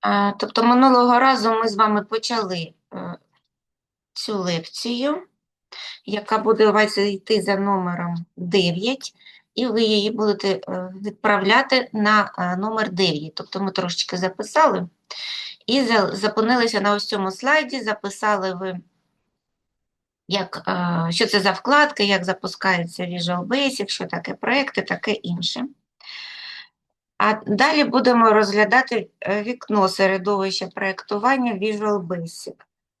А, Тобто минулого разу ми з вами почали е, цю лекцію, яка буде у вас йти за номером 9, і ви її будете е, відправляти на е, номер 9. Тобто ми трошечки записали і зупинилися на ось цьому слайді, записали ви, як, е, що це за вкладки, як запускається Visual Basic, що таке проекти, таке інше. А далі будемо розглядати е, вікно середовища проєктування Visual Basic.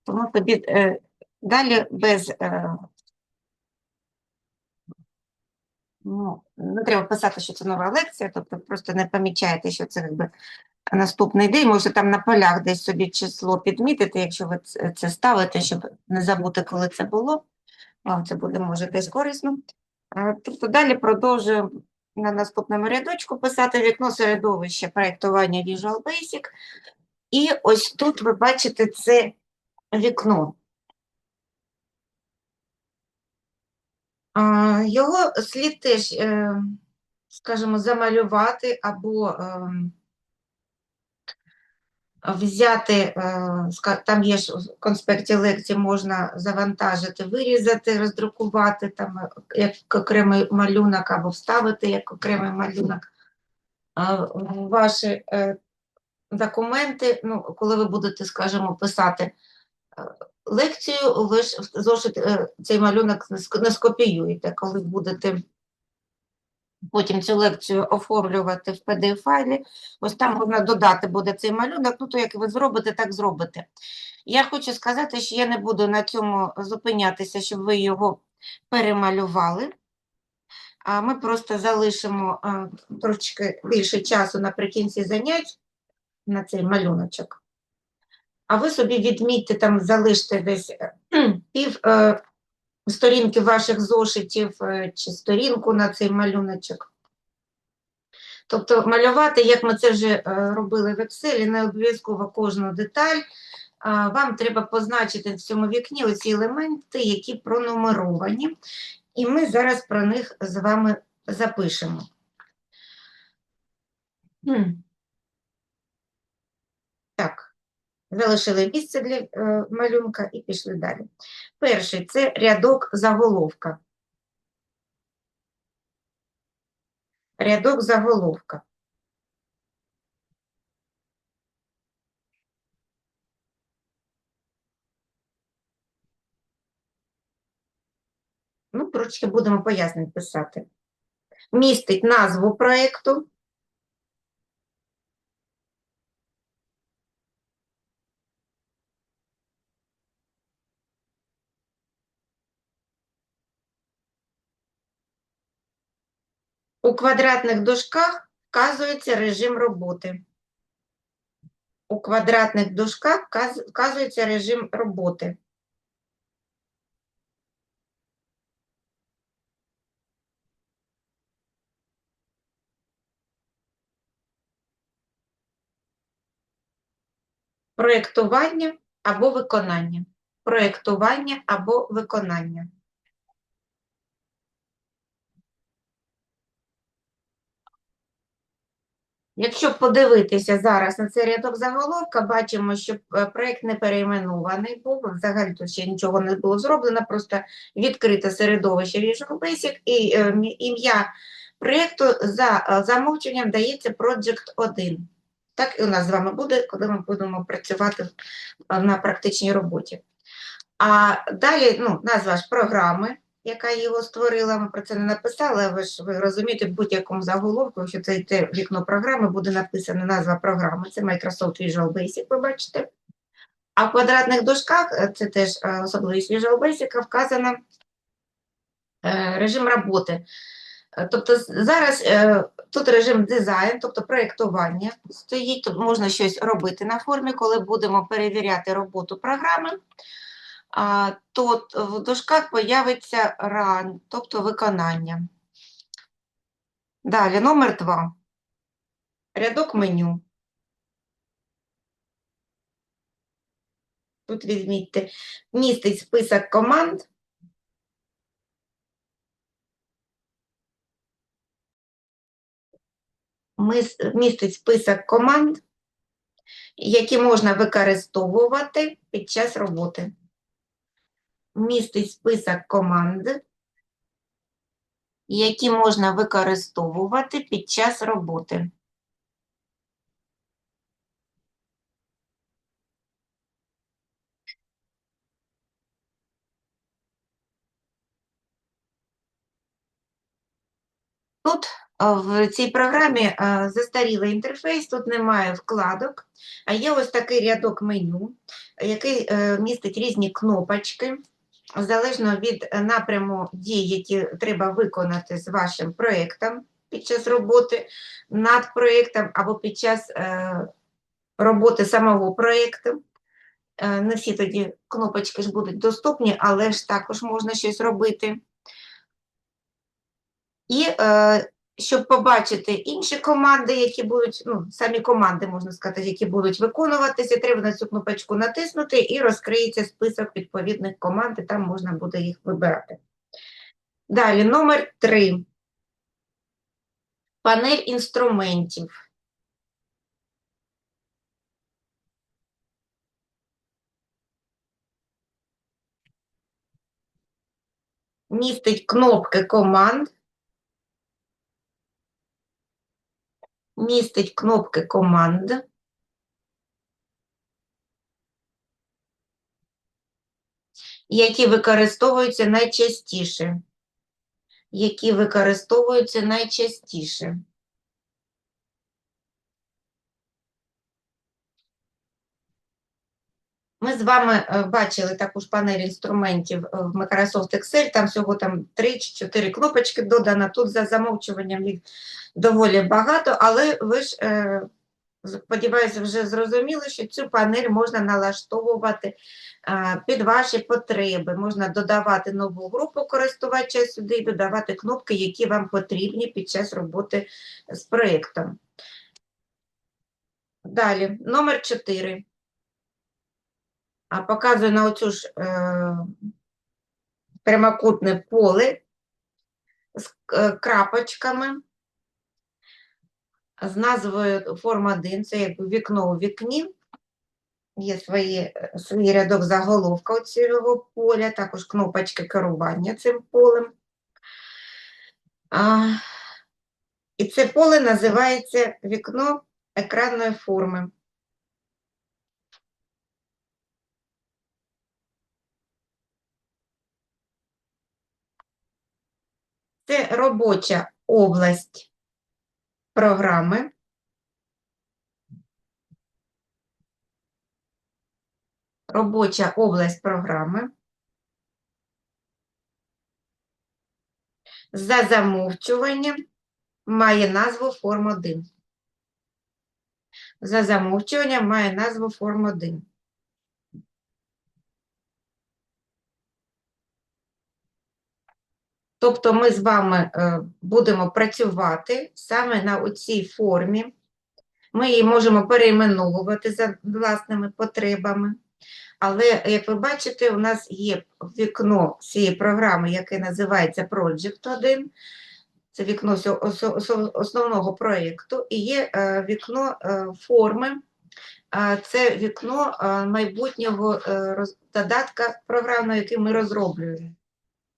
Тому тобі е, далі без е, ну, не треба писати, що це нова лекція, тобто просто не помічаєте, що це якби наступний день. Може там на полях десь собі число підмітити, якщо ви це- ставите, щоб не забути, коли це було. Вам це буде може десь корисно. Тобто далі продовжуємо на наступному рядочку писати вікно середовища проєктування Visual Basic. І ось тут ви бачите це вікно. Його слід теж, е, скажімо, замалювати або ем, взяти, е, там є ж в конспекті лекції, можна завантажити, вирізати, роздрукувати там е, як окремий малюнок або вставити як окремий малюнок. Ваші е, документи, ну, коли ви будете, скажімо, писати лекцію, ви ж зошит цей малюнок не скопіюєте, коли будете потім цю лекцію оформлювати в PDF-файлі, ось там можна додати буде цей малюнок, ну то як ви зробите, так зробите. Я хочу сказати, що я не буду на цьому зупинятися, щоб ви його перемалювали. А ми просто залишимо а, трошечки більше часу наприкінці занять на цей малюночок. А ви собі відмітьте, там залиште десь е, пів е, сторінки ваших зошитів е, чи сторінку на цей малюночок. Тобто малювати, як ми це вже е, робили в Excel, не обов'язково кожну деталь. Вам треба позначити в цьому вікні оці елементи, які пронумеровані, і ми зараз про них з вами запишемо. Хм. Так, залишили місце для е, малюнка і пішли далі. Перший це рядок заголовка. Рядок заголовка. Ну, трошки будемо пояснень писати. Містить назву проєкту, У квадратних дужках вказується режим роботи. У квадратних дужках вказується режим роботи. Проєктування або виконання. Проєктування або виконання. Якщо подивитися зараз на цей рядок заголовка, бачимо, що е, проєкт не перейменований був, взагалі тут ще нічого не було зроблено, просто відкрите середовище Visual Basic і е, ім'я проєкту за е, замовченням дається Project 1. Так і у нас з вами буде, коли ми будемо працювати на практичній роботі. А далі ну, назва ж програми, яка його створила, ми про це не написали, ви ж ви розумієте, в будь-якому заголовку, якщо це йде вікно програми, буде написана назва програми. Це Microsoft Visual Basic, ви бачите. А в квадратних дужках, е, це теж е, особливість Visual Basic, вказано е, режим роботи. Тобто зараз тут режим дизайн, тобто проєктування стоїть, тут можна щось робити на формі, коли будемо перевіряти роботу програми то в дужках появиться ран, тобто виконання. Далі, номер два. Рядок меню. Тут візьміть, містить список команд. Містить список команд, які можна використовувати під час роботи. Містить список команд, які можна використовувати під час роботи. Тут в цій програмі застарілий інтерфейс, тут немає вкладок, а є ось такий рядок меню, який е, містить різні кнопочки, залежно від е, напряму дій, які треба виконати з вашим проєктом під час роботи над проєктом або під час е, роботи самого проєкту. Е, Не всі тоді кнопочки ж будуть доступні, але ж також можна щось робити. І е, щоб побачити інші команди, які будуть, ну, самі команди, можна сказати, які будуть виконуватися, треба на цю кнопочку натиснути і розкриється список відповідних команд, і там можна буде їх вибирати. Далі, номер 3. Панель інструментів. Містить кнопки команд. Містить кнопки команд. Які використовуються найчастіше. Які використовуються найчастіше. Ми з вами е, бачили також панель інструментів е, в Microsoft Excel, там всього там 3 чи 4 кнопочки додано, тут за замовчуванням їх доволі багато, але ви ж, е, сподіваюся, вже зрозуміли, що цю панель можна налаштовувати під ваші потреби. Можна додавати нову групу користувача сюди і додавати кнопки, які вам потрібні під час роботи з проєктом. Далі, номер 4 а показую на оцю ж е, прямокутне поле з е, крапочками, з назвою форм 1, це як вікно у вікні. Є свої, свій рядок заголовка у цього поля, також кнопочки керування цим полем. А, І це поле називається вікно екранної форми. Це робоча область програми. Робоча область програми. За замовчуванням має назву форм 1. За замовчуванням має назву форм 1. Тобто ми з вами е, будемо працювати саме на цій формі. Ми її можемо перейменовувати за власними потребами. Але, як ви бачите, у нас є вікно цієї програми, яке називається Project 1. Це вікно основного проєкту, і є е, вікно е, форми, це вікно майбутнього додатка програмного, який ми розроблюємо.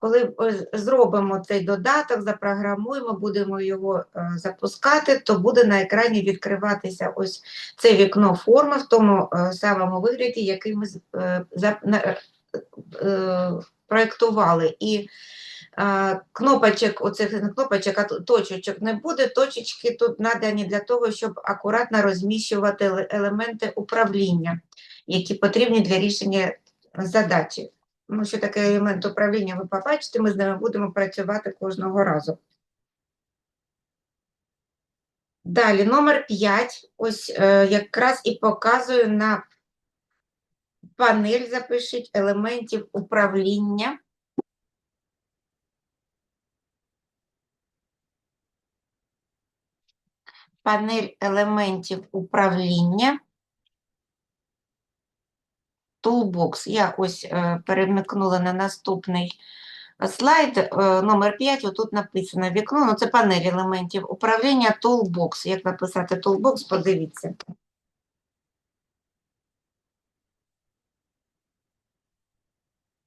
Коли е, зробимо цей додаток, запрограмуємо, будемо його е, запускати, то буде на екрані відкриватися ось це вікно форми в тому е, самому вигляді, який ми проєктували. І кнопочок, оцих кнопочок, а точечок не буде. Точечки тут надані для того, щоб акуратно розміщувати елементи управління, які потрібні для рішення задачі. Тому що такий елемент управління ви побачите, ми з ними будемо працювати кожного разу. Далі, номер 5. Ось е, якраз і показую на панель, запишіть елементів управління. Панель елементів управління. Toolbox. Я ось е, перемикнула на наступний слайд е, номер 5 Отут написано вікно, ну це панель елементів управління Toolbox. Як написати Toolbox, подивіться.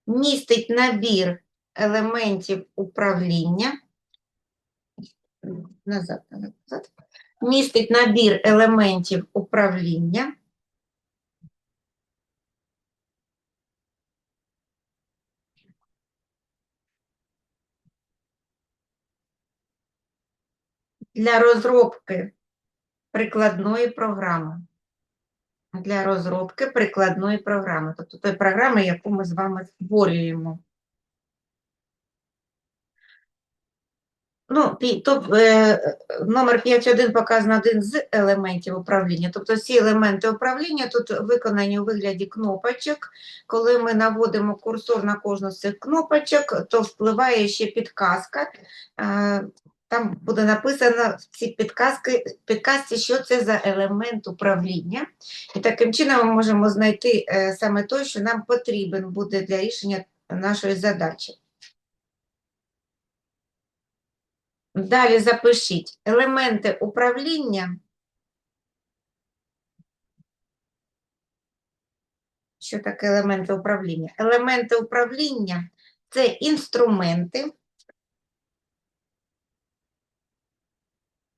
Містить набір елементів управління. Назад, назад. Містить набір елементів управління. Для розробки прикладної програми. Для розробки прикладної програми, тобто тої програми, яку ми з вами створюємо. Ну, топ, е, номер 5.1 показано один з елементів управління. Тобто всі елементи управління тут виконані у вигляді кнопочок. Коли ми наводимо курсор на кожну з цих кнопочок, то впливає ще підказка. Е, Там буде написано в цій підказки, підказці, що це за елемент управління. І таким чином ми можемо знайти е, саме той, що нам потрібен буде для рішення нашої задачі. Далі запишіть елементи управління. Що таке елементи управління? Елементи управління це інструменти.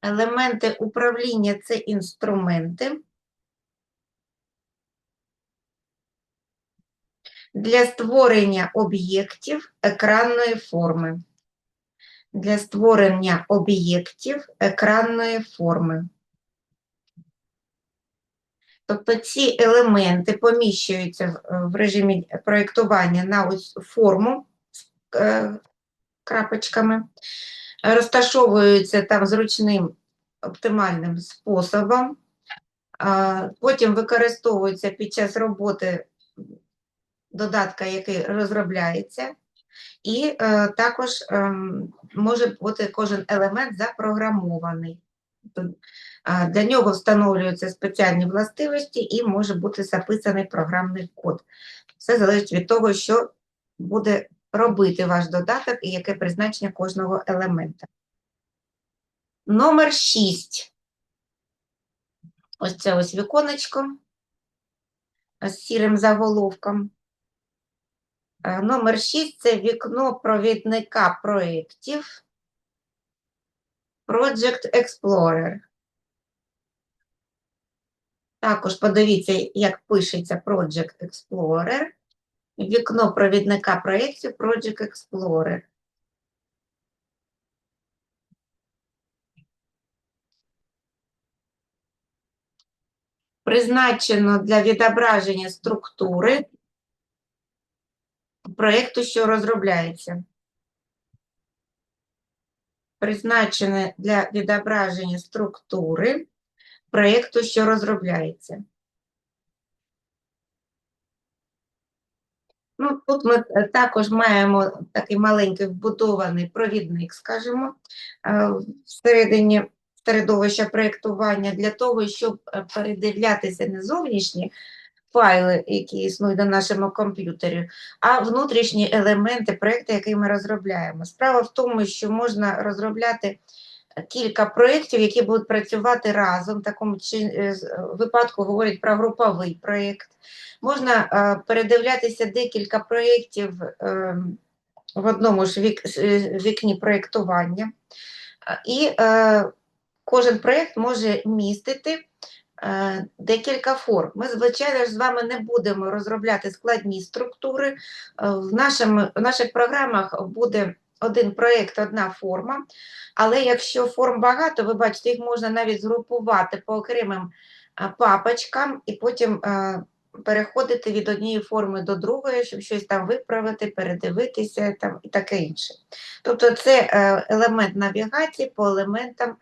Елементи управління це інструменти. Для створення об'єктів екранної форми. Для створення об'єктів екранної форми. Тобто ці елементи поміщуються в- режимі проєктування на ось форму з е, крапочками, розташовуються там зручним оптимальним способом, потім використовуються під час роботи додатка, який розробляється, і е, також ем, може бути кожен елемент запрограмований. Тобто, Для нього встановлюються спеціальні властивості і може бути записаний програмний код. Все залежить від того, що буде робити ваш додаток і яке призначення кожного елемента. Номер 6. Ось це ось віконечко з сірим заголовком. Е, Номер 6 це вікно провідника проєктів Project Explorer. Також подивіться, як пишеться Project Explorer. Вікно провідника проєктів Project Explorer. Призначено для відображення структури проєкту, що розробляється. Призначене для відображення структури проєкту, що розробляється. Ну, тут ми е, також маємо такий маленький вбудований провідник, скажімо, е, всередині середовища проєктування для того, щоб е, передивлятися не зовнішні файли, які існують на нашому комп'ютері, а внутрішні елементи проєкту, який ми розробляємо. Справа в тому, що можна розробляти кілька проєктів, які будуть працювати разом. В такому е, е, випадку говорять про груповий проєкт. Можна е, передивлятися декілька проєктів в одному ж вікні проєктування. І кожен проєкт може містити декілька форм. Ми, звичайно з вами не будемо розробляти складні структури. В, нашому, в наших програмах буде один проєкт, одна форма. Але якщо форм багато, ви бачите, їх можна навіть згрупувати по окремим е, папочкам і потім е, переходити від однієї форми до другої, щоб щось там виправити, передивитися там, і таке інше. Тобто це е, елемент навігації по елементам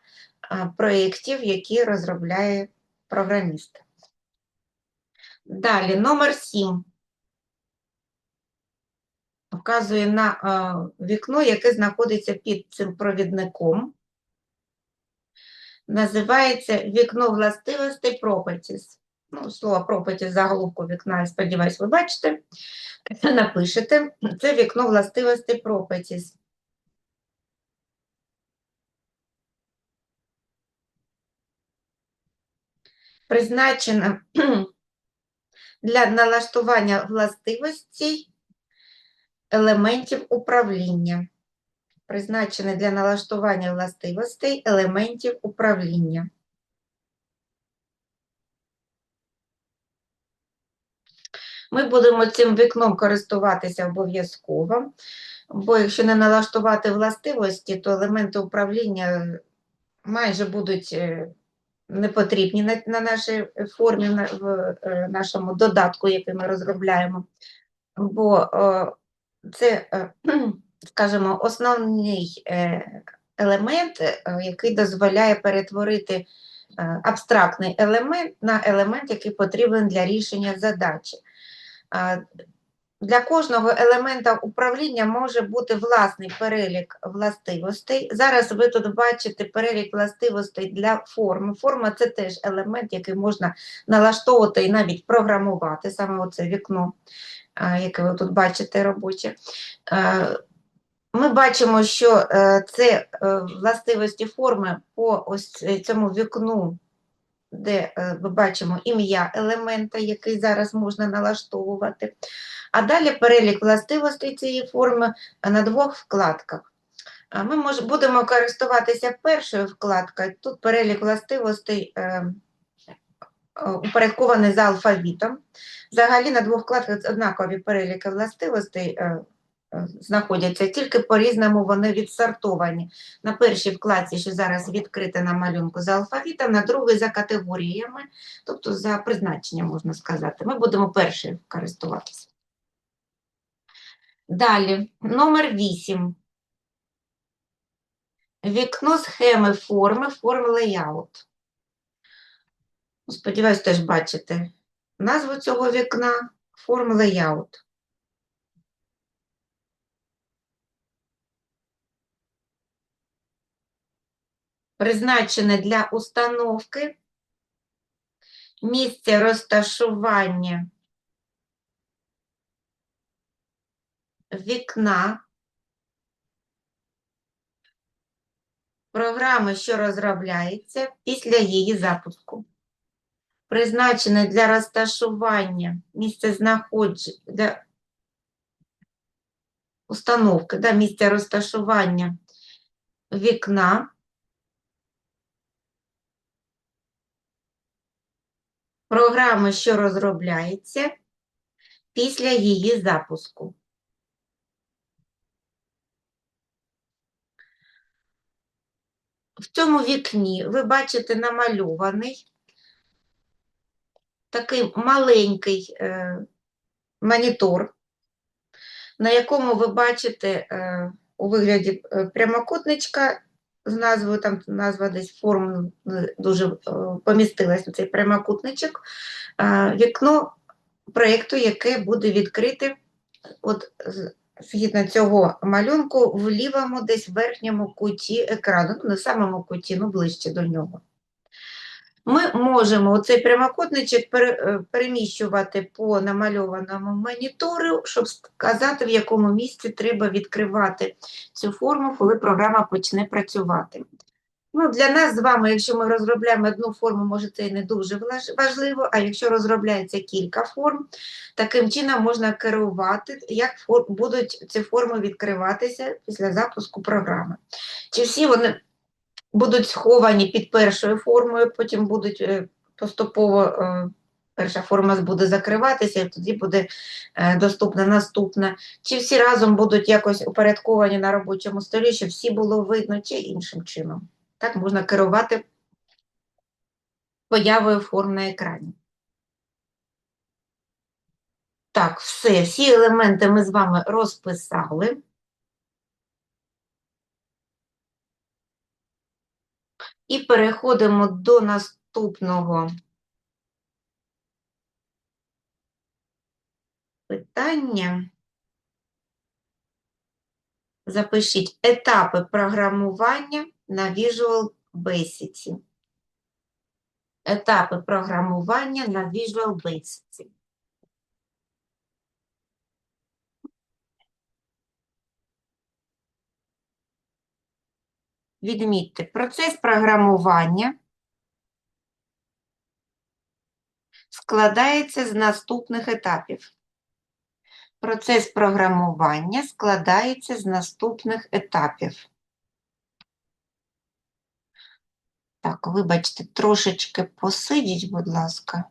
проєктів, які розробляє програміст. Далі, номер 7. Вказує на е, вікно, яке знаходиться під цим провідником. Називається вікно властивостей Properties. Ну, слово Properties заголовку вікна, сподіваюсь, ви бачите. Напишете. Це вікно властивостей Properties. Призначено для налаштування властивостей елементів управління, призначений для налаштування властивостей елементів управління. Ми будемо цим вікном користуватися обов'язково, бо якщо не налаштувати властивості, то елементи управління майже будуть е, не потрібні на, на нашій формі, на, в е, нашому додатку, який ми розробляємо. Бо е, це, е, скажімо, основний е, елемент, е, який дозволяє перетворити абстрактний елемент на елемент, який потрібен для рішення задачі. Для кожного елемента управління може бути власний перелік властивостей. Зараз ви тут бачите перелік властивостей для форми. Форма це теж елемент, який можна налаштовувати і навіть програмувати, саме оце вікно, яке ви тут бачите робоче. Ми бачимо, що е, це е, властивості форми по ось цьому вікну де е, ми бачимо ім'я елемента, який зараз можна налаштовувати. А далі перелік властивостей цієї форми на двох вкладках. Ми будемо користуватися першою вкладкою. Тут перелік властивостей е, е, упорядкований за алфавітом. Взагалі на двох вкладках однакові переліки властивостей е, е, знаходяться, тільки по-різному вони відсортовані. На першій вкладці, що зараз відкрита на малюнку за алфавітом, на другій за категоріями, тобто за призначенням, можна сказати. Ми будемо першою користуватися. Далі, номер 8. Вікно схеми форми, форм layout. Сподіваюсь, теж бачите назву цього вікна форм layout. Призначене для установки місце розташування вікна програми, що розробляється після її запуску. Призначене для розташування місце знаходження для установки, да, місця розташування вікна. Програми, що розробляється після її запуску. В цьому вікні ви бачите намальований такий маленький е, монітор, на якому ви бачите е, у вигляді е, прямокутничка з назвою, там назва десь форму дуже помістилась на цей прямокутничок, вікно проєкту, яке буде відкрите от, згідно цього малюнку в лівому десь верхньому куті екрану, ну не самому куті, ну ближче до нього. Ми можемо оцей прямокутничок е, переміщувати по намальованому монітору, щоб сказати, в якому місці треба відкривати цю форму, коли програма почне працювати. Ну, для нас з вами, якщо ми розробляємо одну форму, може це і не дуже важливо, а якщо розробляється кілька форм, таким чином можна керувати, як будуть ці форми відкриватися після запуску програми. Чи всі вони будуть сховані під першою формою, потім будуть е, поступово е, перша форма буде закриватися, і тоді буде е, доступна наступна. Чи всі разом будуть якось упорядковані на робочому столі, щоб всі було видно, чи іншим чином. Так можна керувати появою форм на екрані. Так, все, всі елементи ми з вами розписали. І переходимо до наступного питання. Запишіть етапи програмування на Visual Basic. Етапи програмування на Visual Basic. Відмітьте, процес програмування складається з наступних етапів. Процес програмування складається з наступних етапів. Так, вибачте, трошечки посидіть, будь ласка.